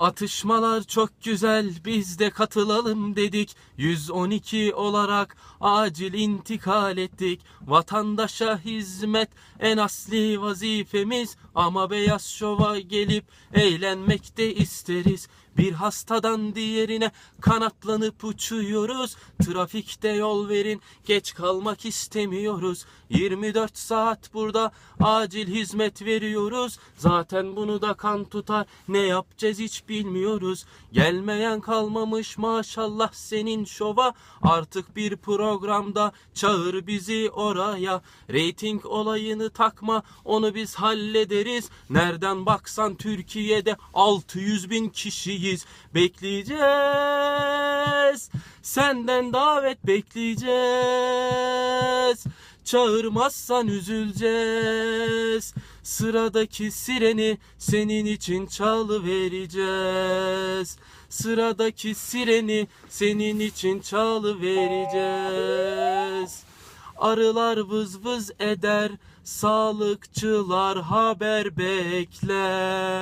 Atışmalar çok güzel biz de katılalım dedik. 112 olarak acil intikal ettik. Vatandaşa hizmet en asli vazifemiz. Ama beyaz şova gelip eğlenmek de isteriz bir hastadan diğerine kanatlanıp uçuyoruz. Trafikte yol verin, geç kalmak istemiyoruz. 24 saat burada acil hizmet veriyoruz. Zaten bunu da kan tutar, ne yapacağız hiç bilmiyoruz. Gelmeyen kalmamış maşallah senin şova. Artık bir programda çağır bizi oraya. Rating olayını takma, onu biz hallederiz. Nereden baksan Türkiye'de 600 bin kişiyiz. Bekleyeceğiz. Senden davet bekleyeceğiz. Çağırmazsan üzüleceğiz. Sıradaki sireni senin için çalı vereceğiz. Sıradaki sireni senin için çalı vereceğiz. Arılar vız vız eder, sağlıkçılar haber bekler.